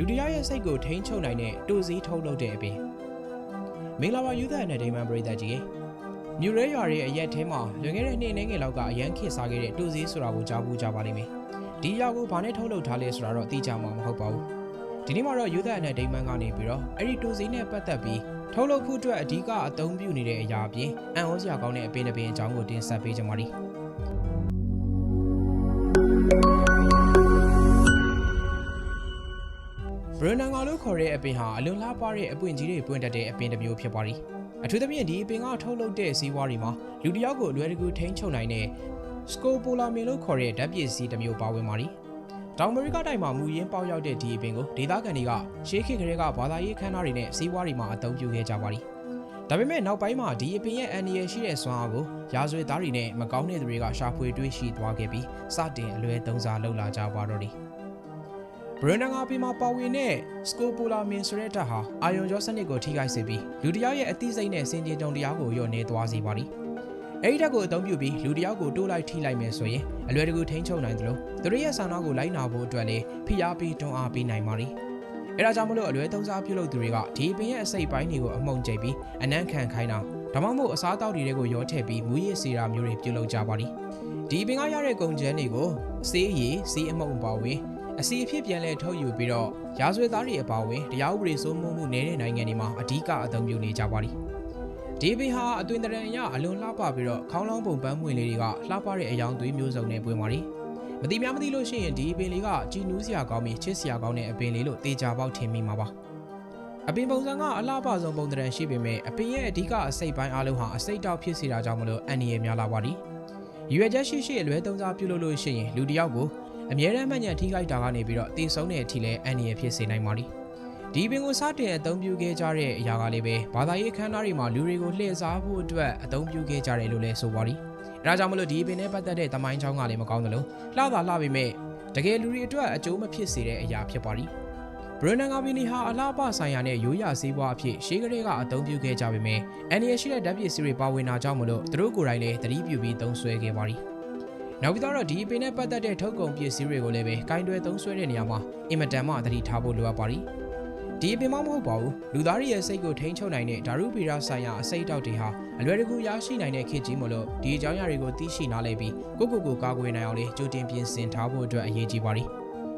လူတစ်ယောက်ရဲ့စိတ်ကိုထိန်းချုပ်နိုင်တဲ့တူစည်းထုတ်လုပ်တဲ့အပြင်မင်္ဂလာပါယူသက်နဲ့ဒိမန်ပရိသတ်ကြီးမြူရဲရွာရဲ့အရက်ထဲမှာလွန်ခဲ့တဲ့နှစ်နှင်းငယ်လောက်ကအရန်ခေတ်စားခဲ့တဲ့တူစည်းဆိုတာကိုကြားဘူးကြပါလိမ့်မယ်ဒီအရာကိုဘာနဲ့ထုတ်လုပ်ထားလဲဆိုတာတော့သိကြမှာမဟုတ်ပါဘူးဒီနေ့မှာတော့ယူသက်နဲ့ဒိမန်ကနေပြီးတော့အဲ့ဒီတူစည်းနဲ့ပတ်သက်ပြီးထုတ်လုပ်ဖို့အတွက်အဓိကအသုံးပြုနေတဲ့အရာအပြင်အံ့ဩစရာကောင်းတဲ့အပင်တစ်ပင်အကြောင်းကိုတင်ဆက်ပေးကြပါမယ် ဘရနန်ဂါလို့ခေါ်တဲ့အပင်ဟာအလွန်လှပတဲ့အပွင့်ကြီးတွေပွင့်တတ်တဲ့အပင်တစ်မျိုးဖြစ်ပါသည်။အထူးသဖြင့်ဒီအပင်ကထုတ်လုပ်တဲ့စီးပွားတွေမှာလူတစ်ယောက်ကိုအလွယ်တကူထိန်းချုပ်နိုင်တဲ့စကိုပိုလာမင်လို့ခေါ်တဲ့ဓာတ်ပစ္စည်းတစ်မျိုးပါဝင်ပါသည်။တောင်အမေရိကတိုက်မှာမူရင်းပေါက်ရောက်တဲ့ဒီအပင်ကိုဒေသခံတွေကရှေးခေတ်ကလေးကဘာသာရေးခမ်းနားတွေနဲ့စီးပွားတွေမှာအသုံးပြုခဲ့ကြပါသည်။ဒါပေမဲ့နောက်ပိုင်းမှာဒီအပင်ရဲ့အန်ဒီရရှိတဲ့စွမ်းအားကိုရာဇဝတ်သားတွေနဲ့မကောင်းတဲ့သူတွေကရှာဖွေတွေးရှိသွားခဲ့ပြီးစတင်အလွဲသုံးစားလုပ်လာကြပါတော့တယ်။ ဘရန်နန်ငါပီမှာပါဝင်တဲ့စကိုပိုလာမင်ဆိုတဲ့ဓာတ်ဟာအာယွန်ကြောစနစ်ကိုထိခိုက်စေပြီးလူတစ်ယောက်ရဲ့အသိစိတ်နဲ့စင်ကြင်တုံတရားကိုညှော့နေသွားစေပါသည်။အဲဒီဓာတ်ကိုအသုံးပြုပြီးလူတစ်ယောက်ကိုတိုးလိုက်ထိလိုက်မယ်ဆိုရင်အလွယ်တကူထိန်းချုပ်နိုင်သလိုသူတို့ရဲ့ဆန္ဒကိုလိုက်နာဖို့အတွက်လည်းဖိအားပေးတွန်းအားပေးနိုင်ပါသည်။အဲဒါကြောင့်မလို့အလွယ်သုံးစားပြုလုပ်သူတွေကဒီပင်ရဲ့အစိတ်ပိုင်းတွေကိုအမှုန်ကျိတ်ပြီးအနံ့ခံခိုင်းတာဒါမှမဟုတ်အစားအသောက်တွေကိုရောထည့်ပြီးမူရည်စီရာမျိုးတွေပြုလုပ်ကြပါသည်။ဒီပင်ကရတဲ့ကုန်ကျန်းတွေကိုစေးရည်စေးအမှုန်ပါဝင် အစီအဖြစ်ပြန်လည်ထုတ်ယူပြီးတော့ရာဇဝတ်သားတွေအပါအဝင်တရားဥပဒေစိုးမိုးမှုနေတဲ့နိုင်ငံတွေမှာအဓိကအသုံးပြုနေကြပါသည်ဒီဘီဟာအသွင်တရံအရအလွန်လှပပြီးတော့ခေါင်းလောင်းပုံပန်းဝင်လေးတွေကလှပတဲ့အယောင်သွေးမျိုးစုံနဲ့ပွင့်ပါသည်မတိများမတိလို့ရှိရင်ဒီအပင်လေးကကြည်နူးစရာကောင်းပြီးချစ်စရာကောင်းတဲ့အပင်လေးလို့တေချာပေါက်ထင်မိမှာပါအပင်ပုံစံကအလှပဆုံးပုံသဏ္ဍာန်ရှိပေမဲ့အပင်ရဲ့အဓိကအစိတ်ပိုင်းအလုံးဟာအစိတ်တောက်ဖြစ်စေတာကြောင့်မလို့အန္တရာယ်များလာပါသည်ရွေချက်ရှိရှိအလွဲသုံးစားပြုလုပ်လို့ရှိရင်လူတစ်ယောက်ကို အမြဲတမ်းမှန်ညံထိခိုက်တာကနေပြီးတော့တည်ဆုံးတဲ့အထိလည်းအန္တရာယ်ဖြစ်စေနိုင်ပါသည်ဒီပင်ကိုစတင်အသုံးပြုခဲ့ကြတဲ့အရာကလေးပဲဘာသာရေးခမ်းနားတွေမှာလူတွေကိုလှည့်စားဖို့အတွက်အသုံးပြုခဲ့ကြတယ်လို့လည်းဆိုပါသည်အဲဒါကြောင့်မလို့ဒီပင်နဲ့ပတ်သက်တဲ့တမိုင်းချောင်းကလည်းမကောင်းသလိုလှတာလှပေမဲ့တကယ်လူတွေအတွက်အကျိုးမဖြစ်စေတဲ့အရာဖြစ်ပါသည်ဘရနန်ဂါဘီနီဟာအလားပဆိုင်ရာနဲ့ရိုးရာစည်းပွားအဖြစ်ရှေးကလေးကအသုံးပြုခဲ့ကြပေမဲ့အန်ဒီရရှိတဲ့ဓာတ်ပစ္စည်းတွေပါဝင်တာကြောင့်မလို့သူတို့ကိုယ်တိုင်လည်းသတိပြုပြီးသုံးစွဲခဲ့ပါသည် နောက်ပြီးတော့ဒီအပင်နဲ့ပတ်သက်တဲ့ထုတ်ကုန်ပစ္စည်းတွေကိုလည်းပဲကင်တွယ်သုံးစွဲတဲ့နေရာမှာအင်မတန်မှသတိထားဖို့လိုအပ်ပါသည်ဒီအပင်မမဟုတ်ပါဘူးလူသားတွေရဲ့စိတ်ကိုထိန်းချုပ်နိုင်တဲ့ဓာတုဗေဒဆိုင်ရာအစိတ်အတောက်တွေဟာအလွယ်တကူရရှိနိုင်တဲ့ခေတ်ကြီးမလို့ဒီအကြောင်းအရာတွေကိုသိရှိနားလည်ပြီးကိုယ့်ကိုယ်ကိုကာကွယ်နိုင်အောင်လေးကြိုတင်ပြင်ဆင်ထားဖို့အတွက်အရေးကြီးပါသည်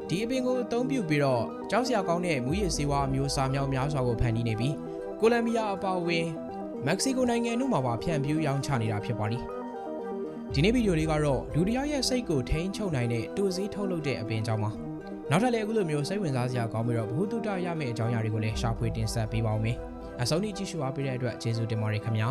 ဒီအပင်ကိုအသုံးပြုပြီးတော့ကြောက်စရာကောင်းတဲ့မူရည်စေဝါအမျိုးအစားမြောက်များစွာကိုဖန်တီးနေပြီးကိုလံဘီယာအပါအဝင်မက္ကဆီကိုနိုင်ငံတို့မှာပါဖြန့်ဖြူးရောင်းချနေတာဖြစ်ပါသည် ဒီနေ့ဗီဒီယိုလေးကတော့လူတစ်ယောက်ရဲ့စိတ်ကိုထိန်းချုပ်နိုင်တဲ့တူစည်းထုတ်လုပ်တဲ့အပင်ကြောင့်ပါနောက်ထပ်လည်းအခုလိုမျိုးစိတ်ဝင်စားစရာကောင်းပြီးတော့ဘ ഹു တုတရမယ့်အကြောင်းအရာတွေကိုလည်းရှာဖွေတင်ဆက်ပေးပါဦးမယ်အဆုံးထိကြည့်ရှုအားပေးတဲ့အတွက်ကျေးဇူးတင်ပါတယ်ခင်ဗျာ